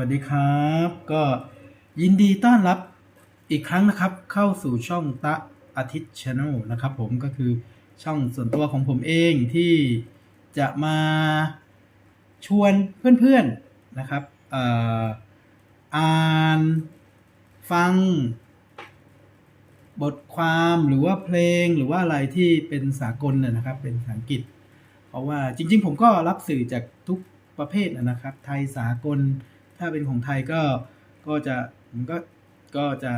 วัสดีครับ ก็ยินดีต้อนรับอีกครั้งนะครับ เข้าสู่ช่องตะอาทิตย์ชาแนลนะครับ ผมก็คือช่องส่วนตัวของผมเองที่จะมาชวนเพื่อนๆนะครับอ่ออ่านฟัง บทความหรือว่าเพลงหรือว่าอะไรที่เป็นสากลน่ะนะครับ เป็นภาษาอังกฤษ เพราะว่าจริง ๆ ผมก็รับสื่อจากทุกประเภทนะครับ ไทยสากล ถ้าเป็นของไทยก็ก็จะผมก็ก็จะ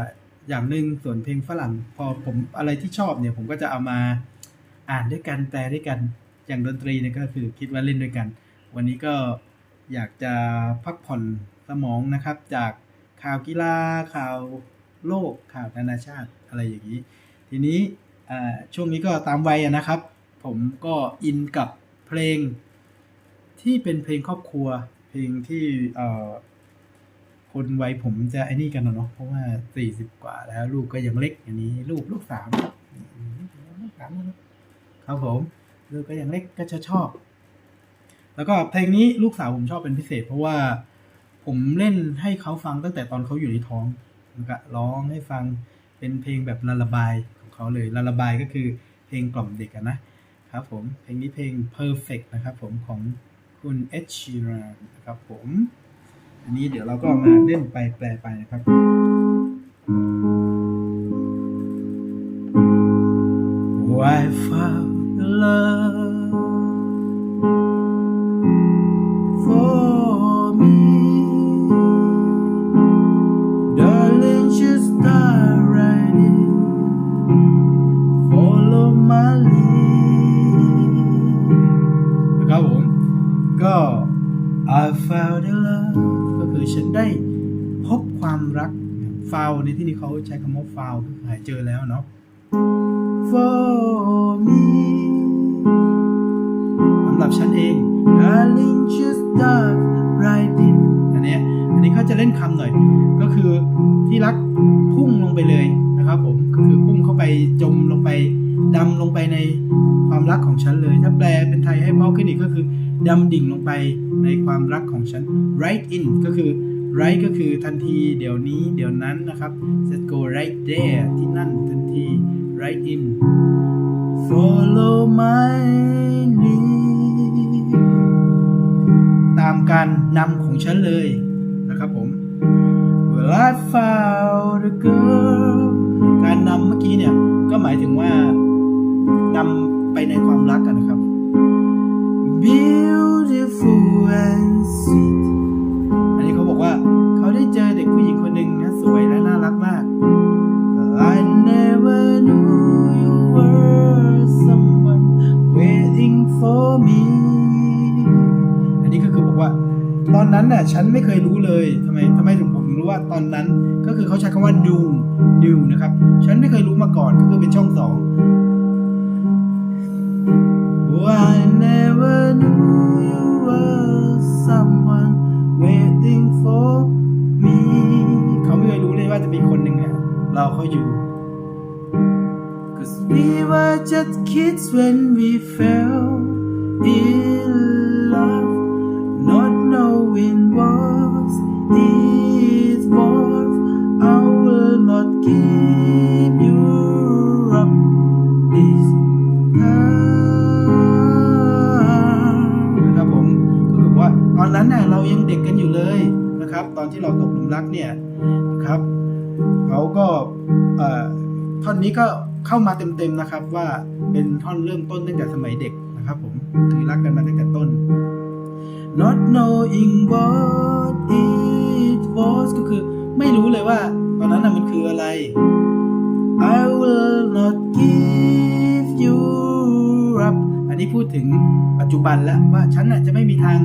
อย่างหนึ่งส่วนเพลงฝรั่ง พอผมอะไรที่ชอบเนี่ย ผมก็จะเอามาอ่านด้วยกันแปลด้วยกันอย่างดนตรีเนี่ยก็คือคิดว่าเล่นด้วยกัน วันนี้ก็อยากจะพักผ่อนสมองนะครับ จากข่าวกีฬาข่าวโลกข่าวนานาชาติอะไรอย่างนี้ ทีนี้ช่วงนี้ก็ตามวัยนะครับ ผมก็อินกับเพลงที่เป็นเพลงครอบครัว เพลงที่เอ่อคนวัยผมจะไอ้นี่กันนะเนาะเพราะว่าสี่สิบกว่าแล้ว ลูกก็ยังเล็กอย่างนี้ ลูกลูกสามลูกสามแล้วครับผมลูกก็ยังเล็กก็จะชอบ แล้วก็เพลงนี้ลูกสาวผมชอบเป็นพิเศษ เพราะว่าผมเล่นให้เขาฟังตั้งแต่ตอนเขาอยู่ในท้องแล้วก็ร้องให้ฟังเป็นเพลงแบบลาลาบายของเขาเลยลาลาบายก็คือเพลงกล่อมเด็กนะครับผมเพลงนี้เพลง perfect นะครับผมของ คุณเอชชีรานนะครับผม อันนี้เดี๋ยวเราก็มาเล่นไปแปลไปนะครับ wife love ก็คือฉันได้พบความรัก found ในที่นี้เขาใช้คำว่า found ก็คือหายเจอแล้วเนาะ for me สำหรับฉันเอง darling just dive right in อันนี้อันนี้เขาจะเล่นคำหน่อย ก็คือที่รักพุ่งลงไปเลยนะครับผม ก็คือพุ่งเข้าไปจมลงไปดำลงไปในความรักของฉันเลย ถ้าแปลเป็นไทยให้เพาะขึ้นอีกก็คือ ดำดิ่งลงไปในความรักของฉัน right in ก็คือ right ก็คือทันทีเดี๋ยวนี้เดี๋ยวนั้นนะครับ just go right there ที่นั่นทันที right in follow my lead ตามการนำของฉันเลยนะครับผม Well I found a girl การนำเมื่อกี้เนี่ย ก็หมายถึงว่านำไปในความรักกันนะครับ Beautiful and sweet อันนี้เขาบอกว่าเขาได้เจอเด็กผู้หญิงคนหนึ่งนะสวยและน่ารักมาก I never knew you were someone waiting for me อันนี้ก็คือบอกว่า ตอนนั้นน่ะฉันไม่เคยรู้เลยทำไมทำไมถึงผมถึงรู้ว่าตอนนั้นก็คือเขาใช้คำว่า new เนี่ยรอเขาอยู่ Cause we were just kids when we fell in love not knowing what it was I will not give you up this time นะครับผมก็คือว่าตอนนั้นน่ะเรายังเด็กกันอยู่เลยนะครับ ตอนที่เราตกหลุมรักเนี่ยนะครับ เขาก็อ่อท่อนนี้ก็เข้ามาเต็มๆนะครับ ว่าเป็นท่อนเริ่มต้นตั้งแต่สมัยเด็กนะครับผมคือรักกันมาตั้งแต่ต้น not knowing what it was ก็คือไม่รู้เลยว่า ตอนนั้นน่ะมันคืออะไร I will not give you up อันนี้พูดถึงปัจจุบันแล้วว่าฉันน่ะจะไม่มีทาง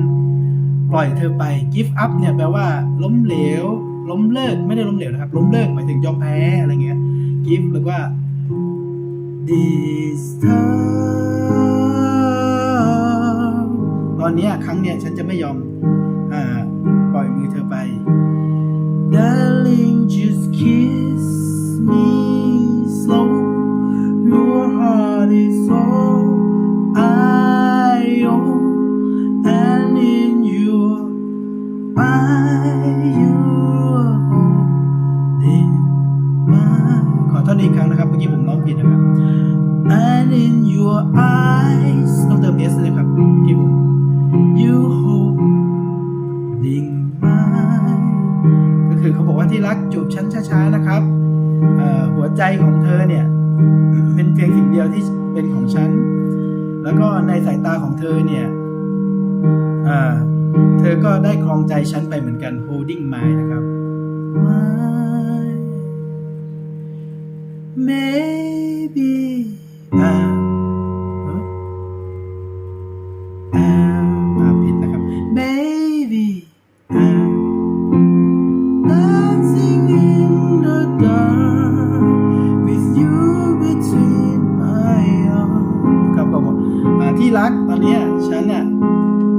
ปล่อยเธอไป give up เนี่ยแปลว่าล้มเหลว ล้มเลิกไม่ได้ล้มเหลวนะครับ ล้มเลิกหมายถึงยอมแพ้อะไรเงี้ย give หรือว่า this time ตอนนี้ครั้งเนี้ยฉันจะไม่ยอมอปล่อยมือเธอไป Darling just kiss me slow Your heart is all I own And in your eye you กี้ผมร้องผิดนะครับ and in your eyes ต้องเติม s เลยครับเมื่อกี้ผม you holding my ก็คือเขาบอกว่าที่รักจูบฉันช้าๆนะครับ หัวใจของเธอเนี่ย เป็นเพียงสิ่งเดียวที่เป็นของฉัน แล้วก็ในสายตาของเธอเนี่ยเธอก็ได้ครองใจฉันไปเหมือนกัน holding my นะครับ my maybe I'm อ่าผิดนะครับ baby I'm dancing in the dark with you between my arms ครับผมอ่าที่รักตอนเนี้ยฉันน่ะ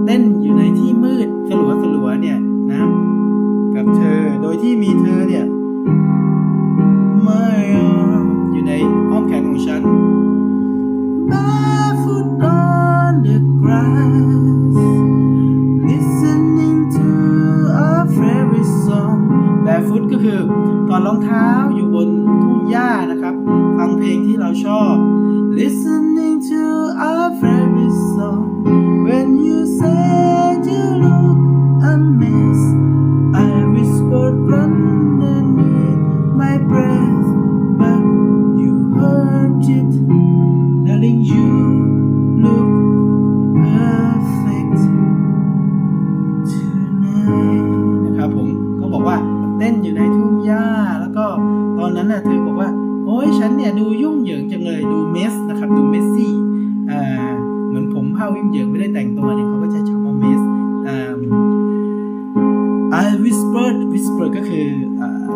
เต้นอยู่ในที่มืดสลัวสลัวๆเนี่ยนะกับเธอโดยที่มีเธอเนี่ย whisper ก็คือ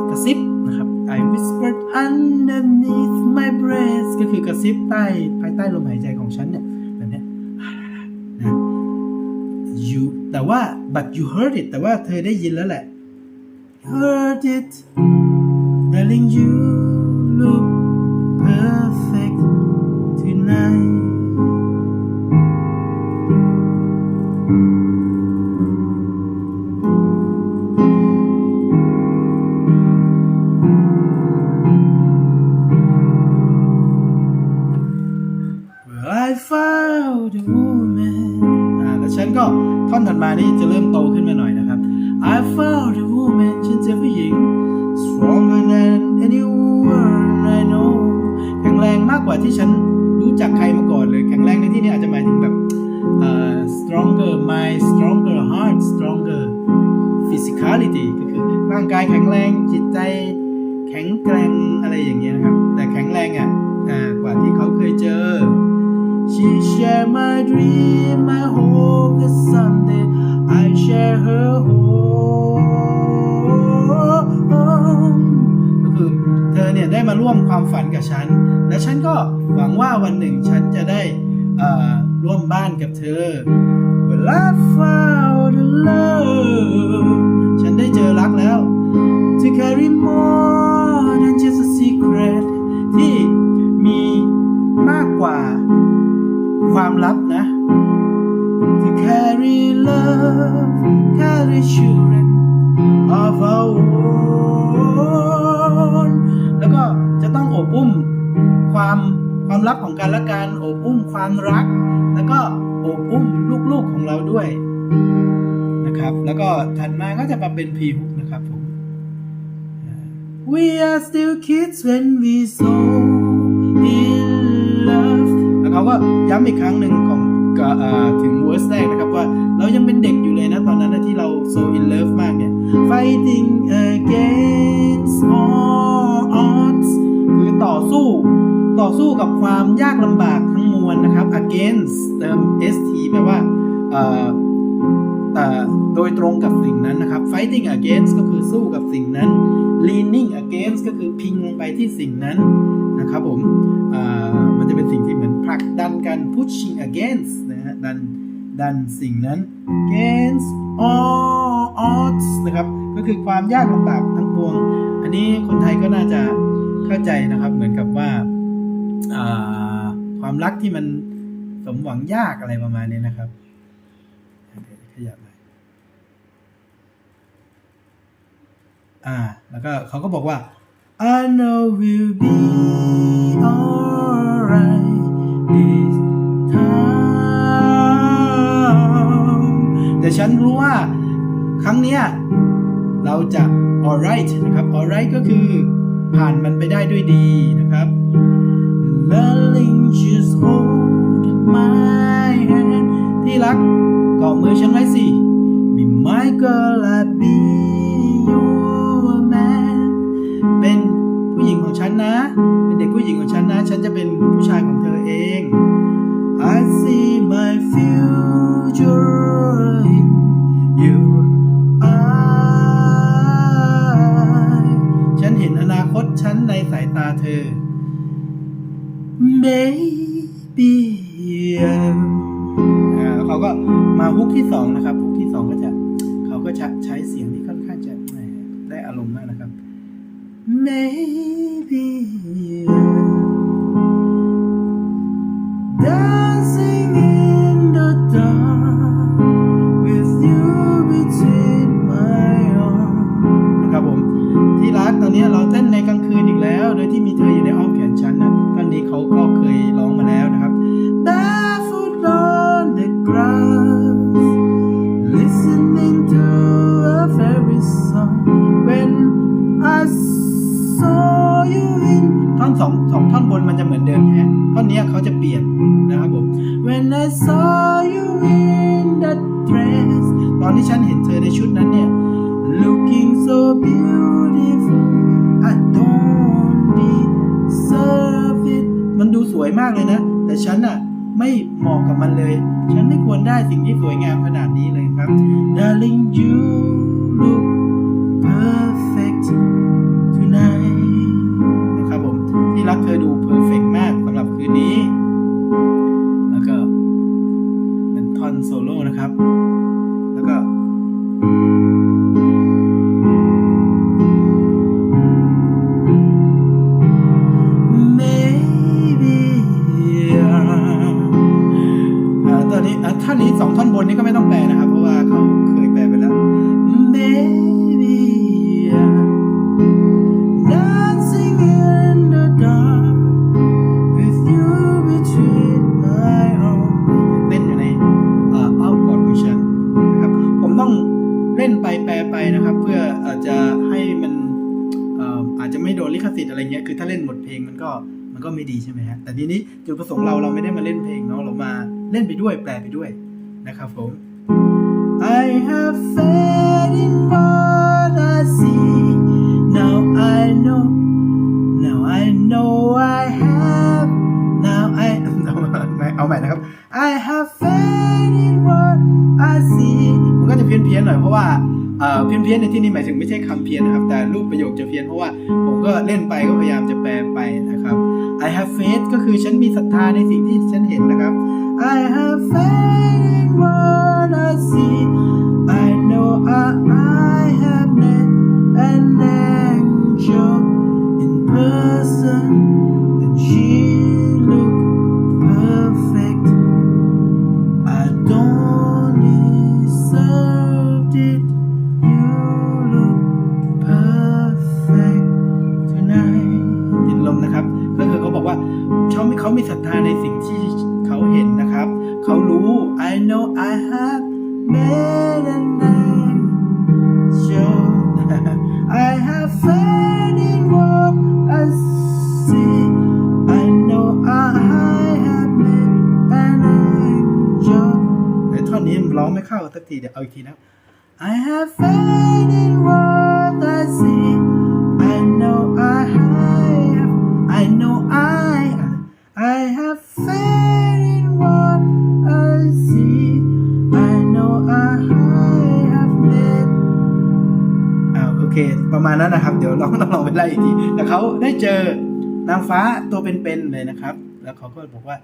กระซิบนะครับ I whispered underneath my breath ก็คือกระซิบใต้ภายใต้ลมหายใจของฉันเนี่ยแบบนี้นะ you แต่ว่า but you heard it แต่ว่าเธอได้ยินแล้วแหละ heard it darling you look perfect ก็ท่อนถัดมานี่จะเริ่มโตขึ้นมาหน่อยนะครับ I found a woman ฉันเจอผู้หญิง stronger than anyone I know แข็งแรงมากกว่าที่ฉันรู้จักใครมาก่อนเลย แข็งแรงในที่นี้อาจจะหมายถึงแบบเอ่อ stronger my stronger heart stronger physicality ก็คือร่างกายแข็งแรงจิตใจแข็งแกร่งอะไรอย่างเงี้ยนะครับ แต่แข็งแรงอะอ่ากว่าที่เขาเคยเจอ She share my dream I hope that someday I share her home ก็คือเธอเนี่ยได้มาร่วมความฝันกับฉัน และฉันก็หวังว่าวันหนึ่งฉันจะได้ร่วมบ้านกับเธอ Well I found a love love carry children of our own แล้วก็จะต้องอบอุ้มความความลับของกันและกันอบอุ้มความรัก แล้วก็อบอุ้มลูกๆของเราด้วยนะครับ แล้วก็ถัดมาก็จะมาเป็นพีฮุกนะครับผม We are still kids when we so in love แล้วเขาก็ย้ำอีกครั้งหนึ่งของอถึงเวอร์สแรกนะครับว่า เรายังเป็นเด็กอยู่เลยนะตอนนั้นนะที่เรา so in love มากเนี่ย fighting against all odds คือต่อสู้ ต่อสู้กับความยากลำบากทั้งมวลนะครับ against เติม st แปลว่าแต่โดยตรงกับสิ่งนั้นนะครับ fighting against ก็คือสู้กับสิ่งนั้น leaning against ก็คือพิงลงไปที่สิ่งนั้นนะครับผมมันจะเป็นสิ่งที่เหมือนผลักดันกัน pushing against นะฮะดัน ดันสิ่งนั้น against all odds นะครับ ก็คือความยากลำบากทั้งปวง อันนี้คนไทยก็น่าจะเข้าใจนะครับ เหมือนกับว่าความรักที่มันสมหวังยากอะไรประมาณนี้นะครับขยับหน่อยอ่า แล้วก็เขาก็บอกว่า I know we'll be alright แต่ฉันรู้ว่าครั้งเนี้ยเราจะ alright นะครับ alright ก็คือผ่านมันไปได้ด้วยดีนะครับ Darling just hold my hand ที่รักเกาะมือฉันไว้สิ Be my girl I be your man เป็นผู้หญิงของฉันนะ เป็นเด็กผู้หญิงของฉันนะ ฉันจะเป็นผู้ชายของเธอเอง I see my future ดฉันในสายตาเธอ Maybe อ่าเขาก็มาฮุกที่สองนะครับฮุกที่สองก็จะเขาก็จะใช้เสียงที่ค่อนข้างจะได้อารมณ์มากนะครับ Maybe เหมือนเดิมแค่ท่อนนี้เขาจะเปลี่ยนนะครับผม when I saw you in that dress ตอนที่ฉันเห็นเธอในชุดนั้นเนี่ย looking so beautiful I don't deserve it มันดูสวยมากเลยนะ แต่ฉันอะไม่เหมาะกับมันเลย ฉันไม่ควรได้สิ่งที่สวยงามขนาดนี้เลยครับ Darling you look ล่นเพลงเนาะเรามาเล่นไปด้วยแปลไปด้วยนะครับผม I have faith in what I see now I know now I know I have now I เอาใหม่นะครับ I have faith in what I see มันก็จะเพี้ยนเพียนๆหน่อยเพราะว่าเอ่อเพี้ยนเพียนๆในที่นี้หมายถึงไม่ใช่คำเพี้ยนนะครับ แต่รูปประโยคจะเพี้ยนเพราะว่าผมก็เล่นไปก็พยายามจะ faith ก็คือฉันมีศรัทธาในสิ่งที่ฉันเห็นนะครับ I have faith in what I see I know I, I have met an angel in person and she ทีเดี๋ยวเอาอีกทีนะ I have faith in what I see I know I have I know I I have faith in what I see I know I have made อ่าโอเค ประมาณนั้นนะครับ เดี๋ยวลองลองไปไล่อีกทีแต่เขาได้เจอนางฟ้าตัวเป็นๆเลยนะครับ แล้วเขาก็บอกว่า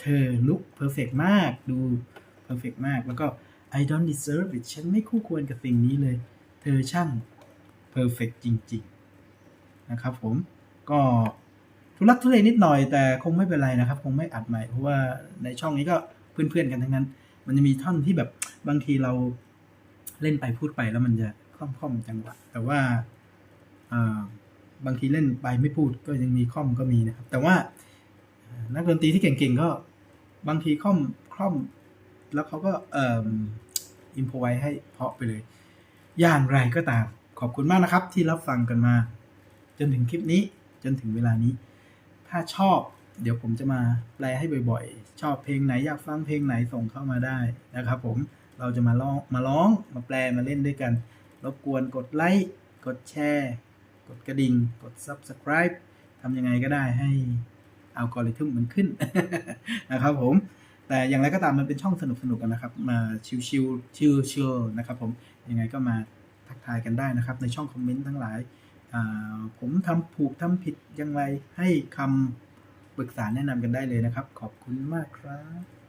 เธอลุกเพอร์เฟกมากดู เพอร์เฟกมาก แล้วก็ I don't deserve it ฉันไม่คู่ควรกับสิ่งนี้เลย เธอช่างเพอร์เฟกจริง ๆ นะครับผม ก็ทุลักทุเลนิดหน่อยแต่คงไม่เป็นไรนะครับ คงไม่อัดใหม่ เพราะว่าในช่องนี้ก็เพื่อนๆกันทั้งนั้น มันจะมีท่อนที่แบบบางทีเราเล่นไปพูดไปแล้วมันจะคล่อมค่อมจังหวะ แต่ว่าบางทีเล่นไปไม่พูดก็ยังมีคล่อมก็มีนะครับ แต่ว่านักดนตรีที่เก่งๆก็บางทีคล่อมคล่อม แล้วเขาก็เอ่ออิมพไว้ให้เพาะไปเลย อย่างไรก็ตาม ขอบคุณมากนะครับ ที่รับฟังกันมา จนถึงคลิปนี้จนถึงเวลานี้ ถ้าชอบ เดี๋ยวผมจะมาแปลให้บ่อยๆ ชอบเพลงไหนอยากฟังเพลงไหนส่งเข้ามาได้นะครับผมเราจะมาร้องมาร้องมาแปลมาเล่นด้วยกันรบกวนกดไลค์กดแชร์กดกระดิ่งกด subscribe ทำยังไงก็ได้ให้อัลกอริทึมมันขึ้นนะครับผม แต่อย่างไรก็ตามมันเป็นช่องสนุกๆกันนะครับ มาชิวๆชิวๆนะครับผมยังไงก็มาทักทายกันได้นะครับ ในช่องคอมเมนต์ทั้งหลาย ผมทำผูกทำผิดยังไงให้คำปรึกษาแนะนำกันได้เลยนะครับ ขอบคุณมากครับ